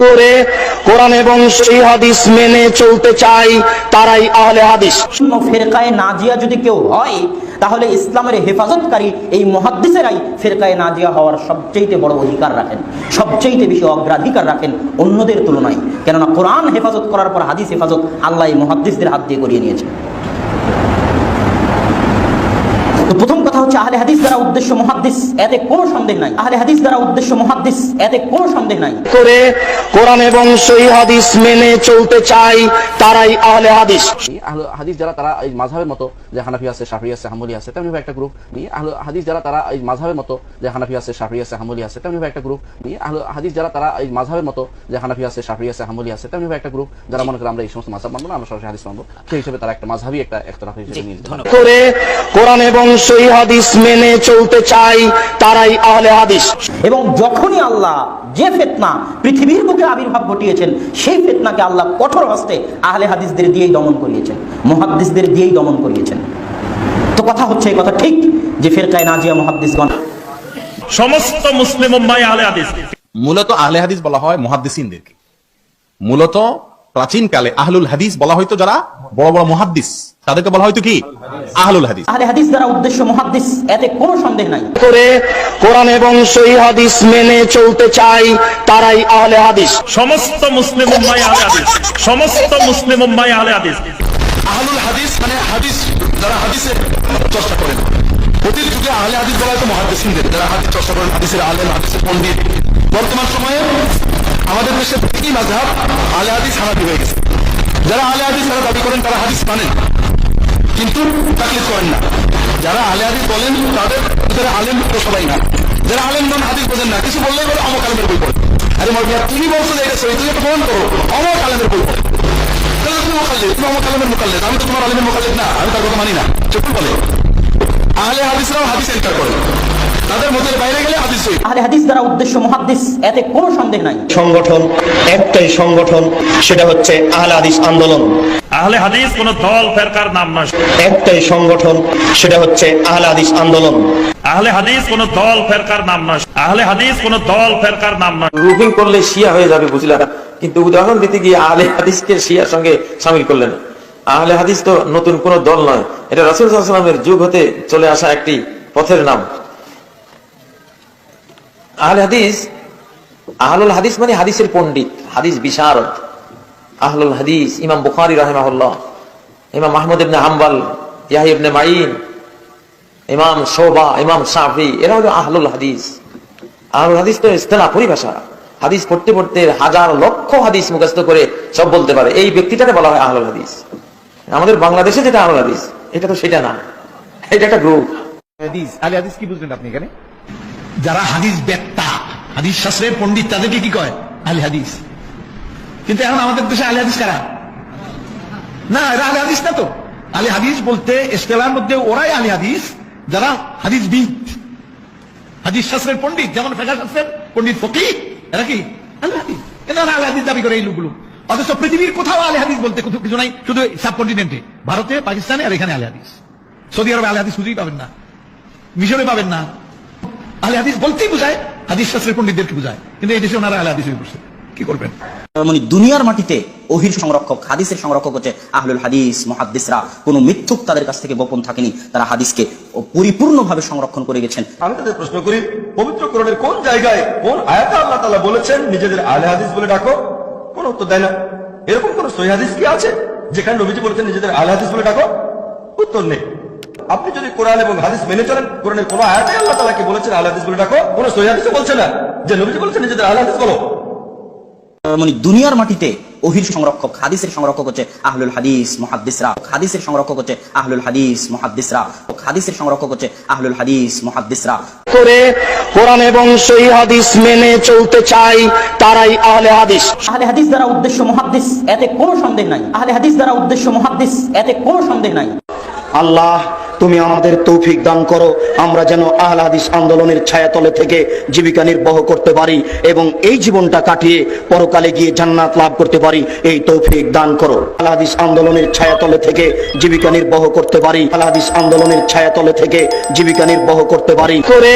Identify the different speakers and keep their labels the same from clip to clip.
Speaker 1: করে কোরআন এবং সেই হাদিস মেনে চলতে চাই তারাই আহলে হাদিস।
Speaker 2: ফেরকায় নাজিয়া যদি কেউ হয়, তাহলে ইসলামের হেফাজতকারী এই মহাদ্দিসেরাই ফেরকায় নাজিয়া হওয়ার সবচেয়ে বড় অধিকার রাখেন সবচেয়ে বেশি অগ্রাধিকার রাখেন অন্যদের তুলনায়। কেননা কোরআন হেফাজত করার পর হাদিস হেফাজত আল্লাহ এই মহাদ্দিসদের হাত দিয়ে করিয়ে নিয়েছে তো প্রথম কথা হচ্ছে আহলে হাদিস দ্বারা উদ্দেশ্য মহাদ্দিস এতে কোনো সন্দেহ নাই। আহলে হাদিস দ্বারা উদ্দেশ্য মহাদ্দিস এতে কোনো সন্দেহ নাই।
Speaker 1: করে কোরআন এবং সহি হাদিস মেনে চলতে চাই তারাই আহলে হাদিস।
Speaker 3: আহলে হাদিস যারা তারা এই মাঝহের মতো যে হানাফি আছে শাফি আছে হাম্বলি আছে তেমনি একটা গ্রুপ নিয়ে আহলে হাদিস যারা তারা এই মাঝহের মতো যে হানাফি আছে শাফি আছে হাম্বলি আছে তেমনি একটা গ্রুপ নিয়ে আহলে হাদিস যারা তারা এই মাঝহের মতো যে হানাফি আছে শাফি আছে হাম্বলি আছে তেমনি একটা গ্রুপ যারা মনে করে আমরা এই সমস্ত মাঝহাব মানবো না আমরা সরাসরি হাদিস মানবো সেই হিসেবে তারা একটা মাঝহাবি একটা একতরফ হিসেবে নিয়ে
Speaker 1: করে কোরআন এবং সেই হাদিস মেনে চলতে চাই তারাই আহলে হাদিস।
Speaker 2: এবং যখনই আল্লাহ যে ফেতনা পৃথিবীর বুকে আবির্ভাব ঘটিয়েছেন সেই ফেতনাকে আল্লাহ কঠোর হস্তে আহলে হাদিসদের দিয়েই দমন করিয়েছেন মহাদ্দিসদের দিয়েই দমন করিয়েছেন। তো কথা হচ্ছে এই কথা ঠিক যে ফেরকায় নাজিয়া মহাদ্দিসগণ।
Speaker 4: সমস্ত মুসলিম আহলে হাদিস।
Speaker 5: মূলত আহলে হাদিস বলা হয় মুহাদ্দিসিনদেরকে। মূলত প্রাচীন কালে আহলুল হাদিস বলা হয়তো যারা? বড় বড় মুহাদ্দিস। তাদেরকে বলা হয়তো কি? আহলুল হাদিস।
Speaker 2: আহলে হাদিস দ্বারা উদ্দেশ্য মহাদ্দিস এতে কোনো সন্দেহ নাই।
Speaker 1: করে কোরআন এবং সেই হাদিস মেনে চলতে চাই তারাই আহলে হাদিস।
Speaker 4: সমস্ত মুসলিম উম্মাই আহলে হাদিস। সমস্ত মুসলিম উম্মাই আহলে হাদিস।
Speaker 6: আহলুল হাদিস মানে হাদিস, যারা হাদিসের চর্চা করেন। অতীত যুগে আহলে হাদিস বলা হতো মহাদিসিনদের যারা হাদিস চর্চা করেন, হাদিসের আলেম হাদিসের পণ্ডিত। বর্তমান সময়ে আমাদের দেশের প্রতিটি মাঝহাব আহলে হাদিস হানাফি হয়ে গেছে। যারা আলে হাদিস তারা দাবি করেন, তারা হাদিস মানেন। কিন্তু তাকলিদ করেন না। যারা আলে হাদিস বলেন, তাদের ভিতরে আলেম তো সবাই না। যারা আলেম নন, হাদিস বোঝেন না। কিছু বললেই বলে, অমক আলেমের বই পড়ে আরে মরবিয়া তুমি বলছো যে এটা সহি, তুমি প্রমাণ করো। অমক আলেমের বই পড়ে মোকাল্লেদ তুমি অমক আলেমের মোকাল্লেদ আমি তো তোমার আলেমের মোকাল্লেদ না আমি তার কথা মানি না। চুপ বলে। আহলে হাদিসরাও হাদিস এন্টার করে। তাদের মধ্যে বাইরে গেলে হাদিস সহি
Speaker 2: আহলে হাদিস দ্বারা উদ্দেশ্য মহাদ্দিস এতে কোনো সন্দেহ নাই।
Speaker 1: সংগঠন একটাই সংগঠন সেটা হচ্ছে আহলে হাদিস আন্দোলন।
Speaker 4: আহলে হাদিস কোন দল ফেরকার নাম নয়।
Speaker 1: একটাই সংগঠন সেটা হচ্ছে আহলে হাদিস আন্দোলন।
Speaker 4: আহলে হাদিস কোন দল ফেরকার নাম নয়। আহলে হাদিস কোন দল ফেরকার নাম নয়।
Speaker 7: রুফিং করলে শিয়া হয়ে যাবে বুঝলা। কিন্তু উদাহরণ দিতে গিয়ে আহলে হাদিসকে শিয়ার সঙ্গে সামিল করলেন। আহলে হাদিস তো নতুন কোন দল নয়। এটা রাসুল যুগ হতে চলে আসা একটি পথের নাম। আহলে হাদিস, আহলুল হাদিস মানে হাদিসের পণ্ডিত, হাদিস বিশারদ। আহলুল হাদিস, ইমাম Bukhari রাহেমাহুল্লাহ, Imam Mahmud ibn Hanbal Yahya ibn Main Imam Shuba Imam শাফি, এরা হলো আহলুল হাদিস। আহলুল হাদিস তো ইস্তেলা পরিভাষা। হাদিস পড়তে পড়তে হাজার লক্ষ হাদিস মুখস্থ করে সব বলতে পারে। এই ব্যক্তিটাকে বলা হয় আহলুল হাদিস। আমাদের বাংলাদেশে যেটা আহলুল হাদিস, এটা তো সেটা না। এটা একটা গ্রুপ
Speaker 5: হাদিস, আহলে কি বুঝলেন আপনি এখানে?
Speaker 6: যারা হাদিস বেত্তা, হাদিস শাস্ত্রের পণ্ডিত, তাদেরকে কি কয়? আহলে হাদিস। কিন্তু এখন আমাদের দেশে আহলে হাদিস কারা? না, এরা আহলে হাদিস না তো। আহলে হাদিস বলতে ইস্তেলার মধ্যে ওরাই আহলে হাদিস, যারা হাদিস বিদ। হাদিস শাস্ত্রের পণ্ডিত, যেমন ফেকা শাস্ত্রের পণ্ডিত ফকি এরা কি? আহলে এরা আহলে হাদিস দাবি করে এই লোকগুলো। অথচ পৃথিবীর কোথাও আহলে হাদিস বলতে কিছু কিছু নাই শুধু সাবকন্টিনেন্টে। ভারতে পাকিস্তানে আর এখানে হাদিস। সৌদি আরবে হাদিস খুঁজেই পাবেন না। মিশরে পাবেন না। আহলে হাদিস বলতেই বোঝায় হাদিস শাস্ত্রের পণ্ডিতদেরকে বোঝায়। কিন্তু এই দেশে ওনারা আহলে হাদিস হয়ে পড়ছে কি করবেন?
Speaker 2: মানে দুনিয়ার মাটিতে ওহির সংরক্ষক হাদিসের সংরক্ষক হচ্ছে আহলুল হাদিস মহাদ্দিসরা। কোনো মিথ্যুক তাদের কাছ থেকে গোপন থাকেনি। তারা হাদিসকে পরিপূর্ণভাবে সংরক্ষণ করে গেছেন।
Speaker 8: আমি তাদের প্রশ্ন করি পবিত্র কোরআনের কোন জায়গায় কোন আয়াতে আল্লাহ তালা বলেছেন, নিজেদের আলে হাদিস বলে ডাকো? কোন উত্তর দেয় না। এরকম কোন সহি হাদিস কি আছে যেখানে নবীজি বলেছেন, নিজেদের আলে হাদিস বলে ডাকো? উত্তর নেই। আপনি যদি কোরআন এবং হাদিস মেনে চলেন, কোরআনের কোন আয়াতে আল্লাহ তালাকে বলেছেন আলে হাদিস বলে ডাকো? কোন সহি হাদিসে বলছে না যে নবীজি বলেছেন, নিজেদের আলে হাদিস বলো।
Speaker 2: মানে দুনিয়ার মাটিতে ওহির সংরক্ষক হাদিসের সংরক্ষক হচ্ছে আহলুল হাদিস মহাদ্দিসরা। হাদিসের সংরক্ষক হচ্ছে আহলুল হাদিস মহাদ্দিসরা। হাদিসের সংরক্ষক হচ্ছে আহলুল হাদিস মহাদ্দিসরা।
Speaker 1: করে কোরআন এবং সেই হাদিস মেনে চলতে চাই তারাই আহলে হাদিস।
Speaker 2: আহলে হাদিস দ্বারা উদ্দেশ্য মহাদ্দিস এতে কোনো সন্দেহ নাই। আহলে হাদিস দ্বারা উদ্দেশ্য মহাদ্দিস এতে কোনো সন্দেহ নাই।
Speaker 1: আল্লাহ তুমি আমাদের তৌফিক দান করো। আমরা যেন আহলে হাদিস আন্দোলনের ছায়াতলে থেকে জীবিকা নির্বাহ করতে পারি এবং এই জীবনটা কাটিয়ে পরকালে গিয়ে জান্নাত লাভ করতে পারি। এই তৌফিক দান করো। আহলে হাদিস আন্দোলনের ছায়াতলে থেকে জীবিকা নির্বাহ করতে পারি। আহলে হাদিস আন্দোলনের ছায়াতলে থেকে জীবিকা নির্বাহ করতে পারি। করে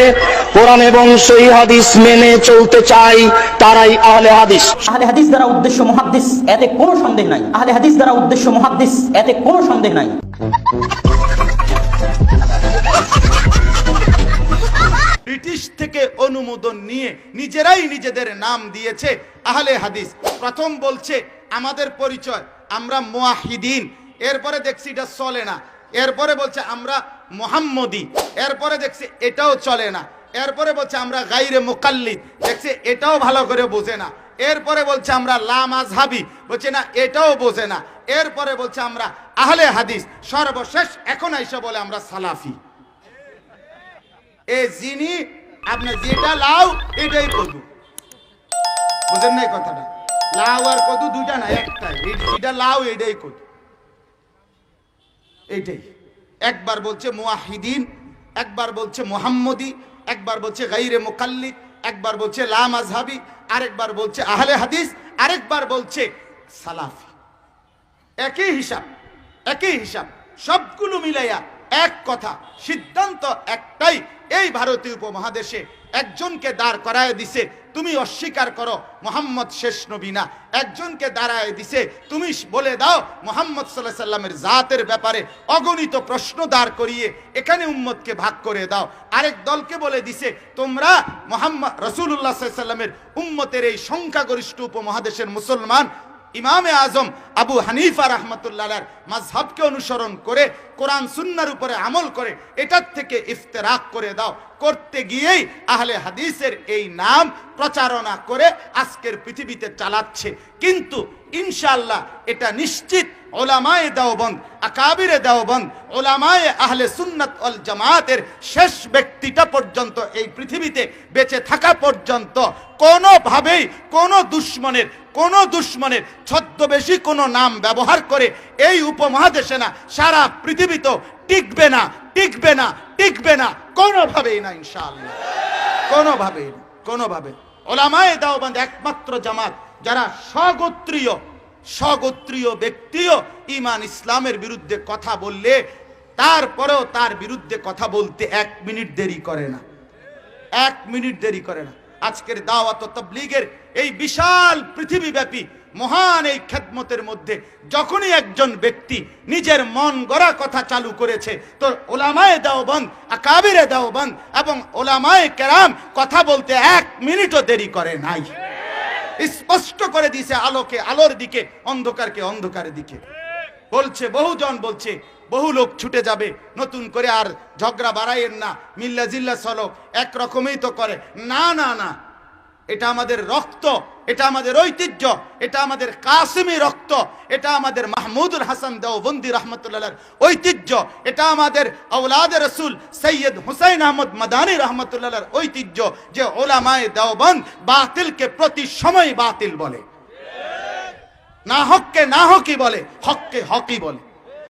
Speaker 1: কোরআন এবং সহি হাদিস মেনে চলতে চাই, তারাই আহলে হাদিস।
Speaker 2: আহলে হাদিস দ্বারা উদ্দেশ্য মুহাদ্দিস, এতে কোনো সন্দেহ নাই। আহলে হাদিস দ্বারা উদ্দেশ্য মুহাদ্দিস, এতে কোনো সন্দেহ নাই।
Speaker 9: ব্রিটিশ থেকে অনুমোদন নিয়ে নিজেরাই নিজেদের নাম দিয়েছে আহলে হাদিস। প্রথম বলছে, আমাদের পরিচয়, আমরা মোয়াহিদিন। এরপরে দেখছি এটা চলে না। এরপরে বলছে, আমরা মোহাম্মদী। এরপরে দেখছি, এটাও চলে না। এরপরে বলছে, আমরা গাইরে মোকাল্লিদ। দেখছি, এটাও ভালো করে বোঝে না। এরপরে বলছে, আমরা লামাজহাবি বলছে, না, এটাও বোঝে না। এরপরে বলছে, আমরা আহলে হাদিস। সর্বশেষ এখন এসে বলে, আমরা সালাফি। এ যিনি আপনি যেটা লাউ এটাই কদু। বুঝেন না এই কথাটা? লাউ আর কদু দুইটা না, একটাই। যেটা লাউ এটাই কদু। একবার বলছে মুয়াহিদিন, একবার বলছে মোহাম্মদি, একবার বলছে গাইরে মুকাল্লিদ, একবার বলছে লা মাযহাবি, আরেকবার বলছে আহলে হাদিস, আরেকবার বলছে সালাফি। একই হিসাব একই হিসাব, সবগুলো মিলাইয়া এক কথা, সিদ্ধান্ত একটাই এই ভারতীয় উপমহাদেশে একজনকে দাঁড় করায় দিছে, তুমি অস্বীকার করো, মোহাম্মদ শেষ নবী না। একজনকে দাঁড়ায় দিছে, তুমি বলে দাও, মোহাম্মদ সাল্লাহ সাল্লামের জাতের ব্যাপারে অগণিত প্রশ্ন দাঁড় করিয়ে এখানে উম্মতকে ভাগ করে দাও। আরেক দলকে বলে দিছে, তোমরা মোহাম্মদ রসুল্লাহ সাল্লামের উম্মতের এই সংখ্যাগরিষ্ঠ উপমহাদেশের মুসলমান, ইমামে আজম আবু হানিফা রহমতুল্লাহ মাঝহাবকে অনুসরণ করে, কোরআন সুন্নার উপরে আমল করে, এটার থেকে ইফতেরাক করে দাও। করতে গিয়েই আহলে হাদিসের এই নাম প্রচারণা করে আজকের পৃথিবীতে চালাচ্ছে। কিন্তু ইনশাআল্লাহ এটা নিশ্চিত ওলামায়ে দেওবন্দ, আকাবিরে দেওবন্দ, ওলামায়ে আহলে সুন্নাত অল জামাতের শেষ ব্যক্তিটা পর্যন্ত এই পৃথিবীতে বেঁচে থাকা পর্যন্ত কোনোভাবেই কোনো দুশ্মনের কোনো দুশ্মনের, ছদ্মবেশী কোনো নাম ব্যবহার করে এই উপমহাদেশে না, সারা পৃথিবীতেও টিকবে না টিকবে না টিকবে না, কোনোভাবেই না, ইনশাআল্লাহ। কোনোভাবেই না কোনোভাবে ওলামায়ে দাওবন্দ একমাত্র জামাত যারা স্বগোত্রীয় স্বগোত্রীয় ব্যক্তিও ইমান ইসলামের বিরুদ্ধে কথা বললে, তারপরেও তার বিরুদ্ধে কথা বলতে এক মিনিট দেরি করে না। এক মিনিট দেরি করে না। আজকের দাওয়াত তবলিগের এই বিশাল পৃথিবীব্যাপী মহান এই খেদমতের মধ্যে যখনই একজন ব্যক্তি নিজের মন গড়া কথা চালু করেছে, তো ওলামায়ে দেওবন্দ, আকাবিরে দেওবন্দ এবং ওলামায়ে কেরাম কথা বলতে এক মিনিটও দেরি করে নাই। স্পষ্ট করে দিয়েছে আলোকে, আলোর দিকে, অন্ধকারকে, অন্ধকারের দিকে। বলছে, বহুজন বলছে, বহু লোক ছুটে যাবে, নতুন করে আর ঝগড়া বাড়াইয়েন না, মিল্লা জিল্লা চলো একরকমই তো করে। না না না এটা আমাদের রক্ত, এটা আমাদের ঐতিহ্য, এটা আমাদের কাসিমি রক্ত, এটা আমাদের মাহমুদুল হাসান দেওবন্দি রহমতুল্লাহ ঐতিহ্য, এটা আমাদের আউলাদ রসুল সৈয়দ হুসাইন আহমদ মাদানী রহমতুল্লাহ ঐতিহ্য যে ওলামায়ে দেওবন্দ বাতিলকে প্রতি সময় বাতিল বলে। না হককে না হকই বলে, হককে হকই বলে।